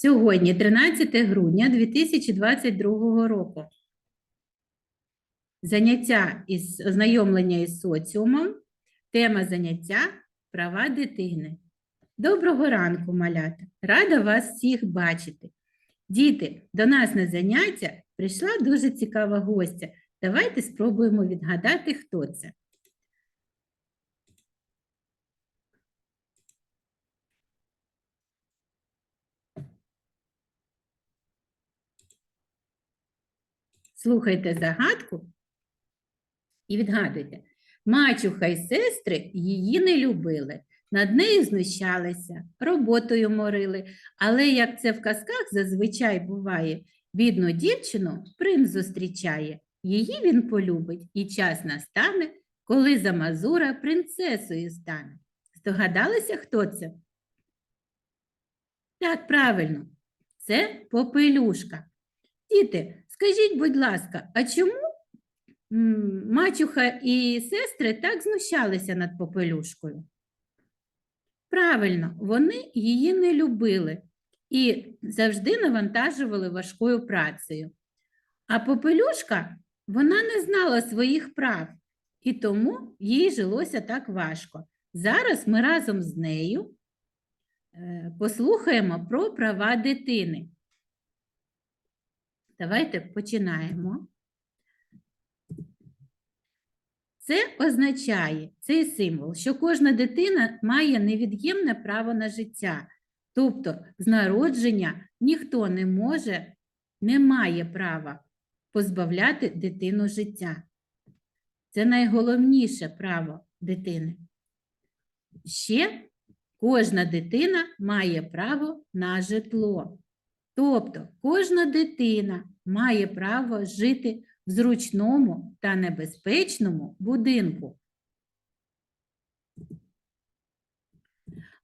Сьогодні 13 грудня 2022 року. Заняття із ознайомлення із соціумом. Тема заняття права дитини. Доброго ранку, малята! Рада вас всіх бачити. Діти, до нас на заняття прийшла дуже цікава гостя. Давайте спробуємо відгадати, хто це. Слухайте загадку і відгадуйте. Мачуха й сестри її не любили, над нею знущалися, роботою морили. Але як це в казках зазвичай буває, бідну дівчину принц зустрічає. Її він полюбить, і час настане, коли за Мазура принцесою стане. Здогадалися, хто це? Так, правильно, це попелюшка. Діти, скажіть, будь ласка, а чому мачуха і сестри так знущалися над попелюшкою? Правильно, вони її не любили і завжди навантажували важкою працею. А попелюшка вона не знала своїх прав, і тому їй жилося так важко. Зараз ми разом з нею е, послухаємо про права дитини. Давайте починаємо. Це означає цей символ, що кожна дитина має невід'ємне право на життя. Тобто, з народження ніхто не може, не має права позбавляти дитину життя. Це найголовніше право дитини. Ще кожна дитина має право на житло. Тобто кожна дитина має право жити в зручному та небезпечному будинку.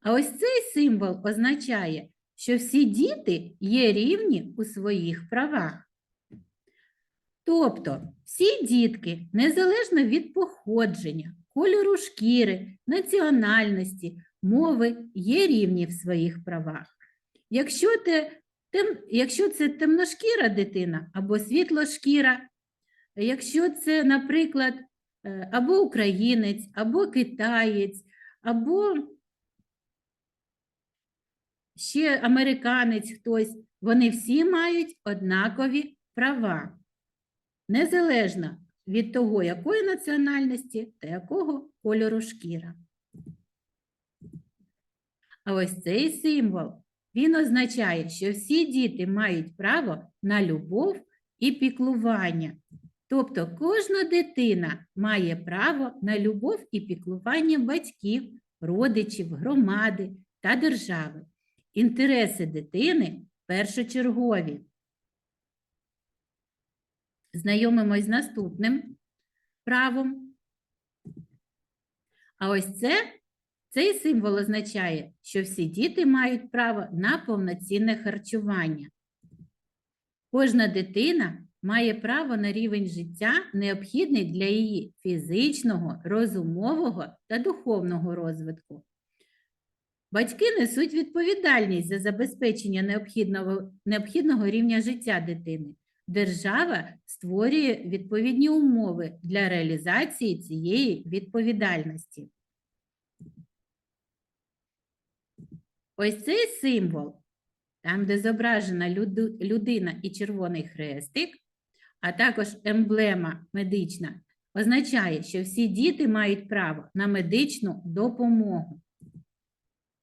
А ось цей символ означає, що всі діти є рівні у своїх правах. Тобто всі дітки, незалежно від походження, кольору шкіри, національності, мови, є рівні в своїх правах. Якщо те Тем, якщо це темношкіра дитина або світлошкіра, якщо це, наприклад, е, або українець, або китаєць, або ще американець хтось, вони всі мають однакові права, незалежно від того, якої національності та якого кольору шкіра. А ось цей символ. Він означає, що всі діти мають право на любов і піклування. Тобто кожна дитина має право на любов і піклування батьків, родичів, громади та держави. Інтереси дитини першочергові. Знайомимось з наступним правом. А ось це цей символ означає, що всі діти мають право на повноцінне харчування. Кожна дитина має право на рівень життя, необхідний для її фізичного, розумового та духовного розвитку. Батьки несуть відповідальність за забезпечення необхідного, необхідного рівня життя дитини. Держава створює відповідні умови для реалізації цієї відповідальності. Ось цей символ, там, де зображена людина і червоний хрестик, а також емблема медична, означає, що всі діти мають право на медичну допомогу.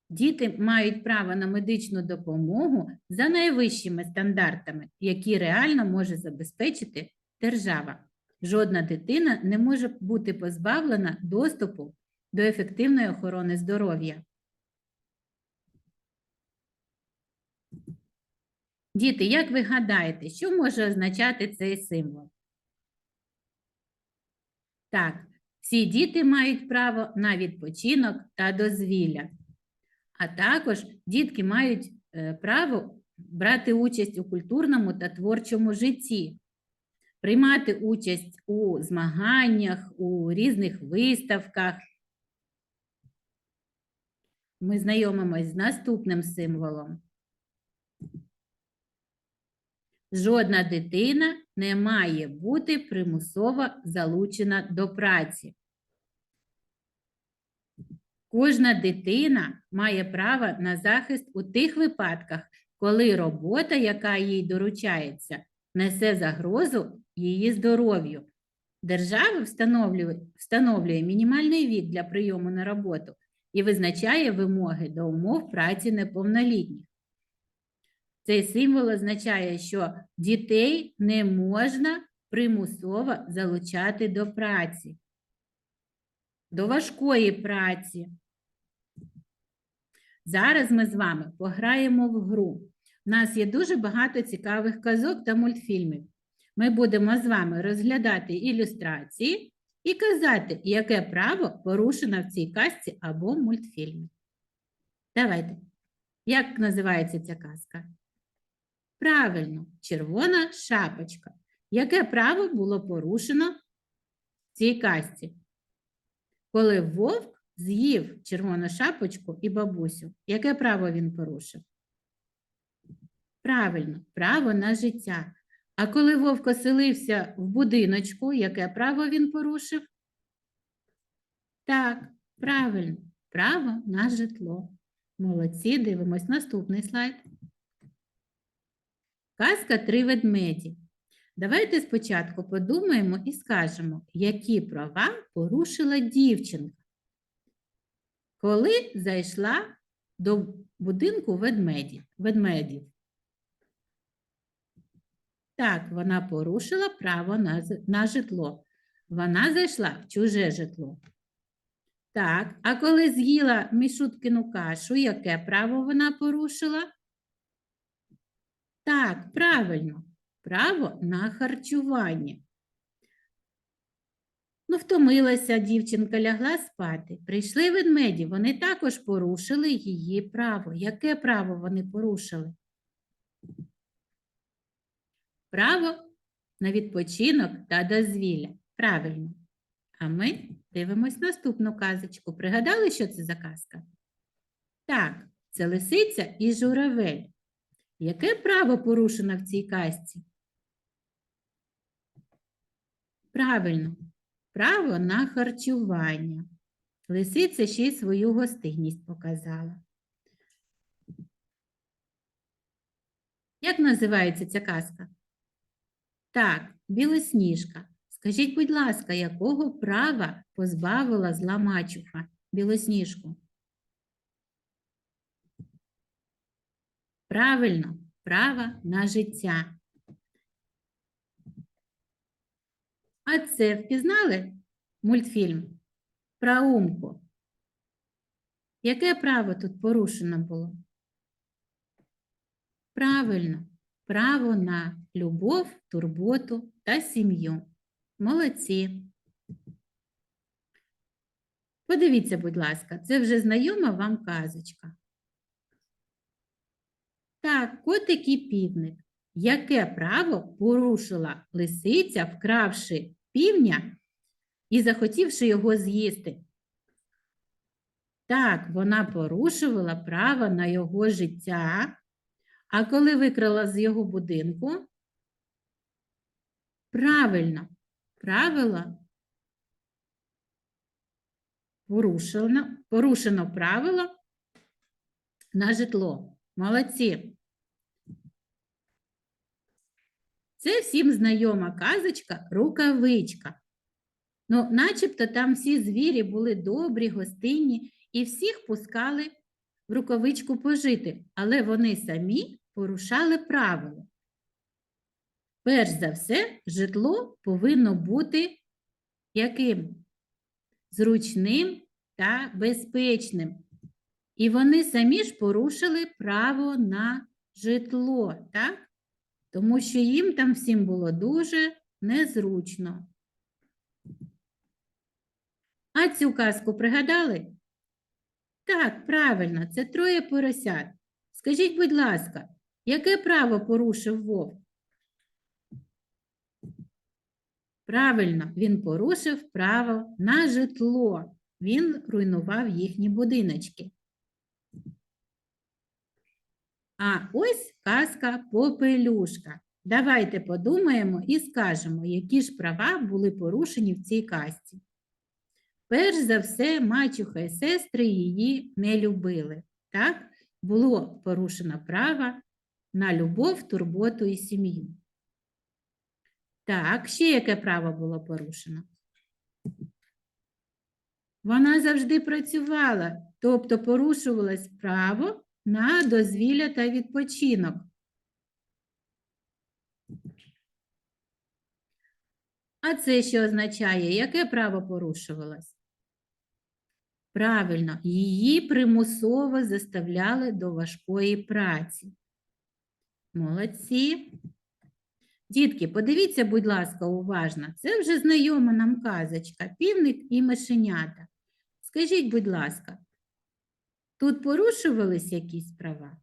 Діти мають право на медичну допомогу за найвищими стандартами, які реально може забезпечити держава. Жодна дитина не може бути позбавлена доступу до ефективної охорони здоров'я. Діти, як ви гадаєте, що може означати цей символ? Так, всі діти мають право на відпочинок та дозвілля. А також дітки мають е, право брати участь у культурному та творчому житті, приймати участь у змаганнях, у різних виставках. Ми знайомимось з наступним символом. Жодна дитина не має бути примусово залучена до праці. Кожна дитина має право на захист у тих випадках, коли робота, яка їй доручається, несе загрозу її здоров'ю. Держава встановлює, встановлює мінімальний вік для прийому на роботу і визначає вимоги до умов праці неповнолітніх. Цей символ означає, що дітей не можна примусово залучати до праці, до важкої праці. Зараз ми з вами пограємо в гру. У нас є дуже багато цікавих казок та мультфільмів. Ми будемо з вами розглядати ілюстрації і казати, яке право порушено в цій казці або мультфільмі. Давайте. Як називається ця казка? Правильно, червона шапочка. Яке право було порушено в цій казці? Коли вовк з'їв червону шапочку і бабусю, яке право він порушив? Правильно, право на життя. А коли вовк оселився в будиночку, яке право він порушив? Так, правильно, право на житло. Молодці, дивимось наступний слайд. Казка три ведмеді. Давайте спочатку подумаємо і скажемо, які права порушила дівчинка, коли зайшла до будинку ведмедів. Так, вона порушила право на, на житло. Вона зайшла в чуже житло. Так, а коли з'їла мішуткину кашу, яке право вона порушила? Так, правильно, право на харчування. Ну, втомилася дівчинка, лягла спати. Прийшли ведмеді, вони також порушили її право. Яке право вони порушили? Право на відпочинок та дозвілля. Правильно. А ми дивимось наступну казочку. Пригадали, що це за казка? Так, це лисиця і журавель. Яке право порушено в цій казці? Правильно, право на харчування. Лисиця ще й свою гостинність показала. Як називається ця казка? Так, білосніжка. Скажіть, будь ласка, якого права позбавила зла мачуха білосніжку? Правильно, права на життя. А це впізнали мультфільм про Умку? Яке право тут порушено було? Правильно, право на любов, турботу та сім'ю. Молодці. Подивіться, будь ласка, це вже знайома вам казочка. Так, котик і півник. Яке право порушила лисиця, вкравши півня і захотівши його з'їсти? Так, вона порушувала право на його життя, а коли викрала з його будинку, правильно, правило порушено, порушено правило на житло. Молодці. Це всім знайома казочка рукавичка. Ну, начебто там всі звірі були добрі, гостинні і всіх пускали в рукавичку пожити, але вони самі порушали правила. Перш за все, житло повинно бути яким? Зручним та безпечним. І вони самі ж порушили право на житло, так? Тому що їм там всім було дуже незручно. А цю казку пригадали? Так, правильно, це троє поросят. Скажіть, будь ласка, яке право порушив вовк? Правильно, він порушив право на житло. Він руйнував їхні будиночки. А ось казка Попелюшка. Давайте подумаємо і скажемо, які ж права були порушені в цій казці. Перш за все, мачуха і сестри її не любили. Так, було порушено право на любов, турботу і сім'ю. Так, ще яке право було порушено? Вона завжди працювала, тобто порушувалось право на дозвілля та відпочинок. А це що означає? Яке право порушувалось? Правильно, її примусово заставляли до важкої праці. Молодці. Дітки, подивіться, будь ласка, уважно. Це вже знайома нам казочка, півник і мишенята. Скажіть, будь ласка, тут порушувались якісь права?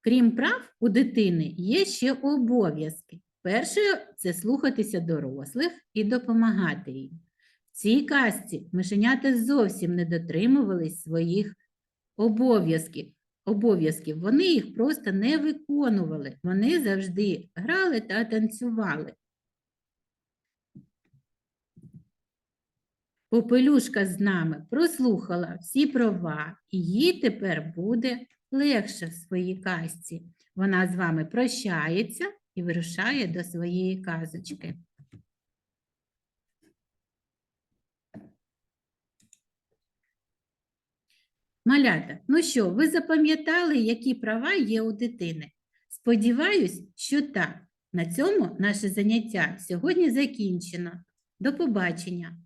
Крім прав, у дитини є ще обов'язки. Перше це слухатися дорослих і допомагати їм. В цій казці мишенята зовсім не дотримувались своїх обов'язків. обов'язків. Вони їх просто не виконували. Вони завжди грали та танцювали. Попелюшка з нами прослухала всі права, і їй тепер буде легше в своїй казці. Вона з вами прощається і вирушає до своєї казочки. Малята, ну що, ви запам'ятали, які права є у дитини? Сподіваюсь, що так. На цьому наше заняття сьогодні закінчено. До побачення!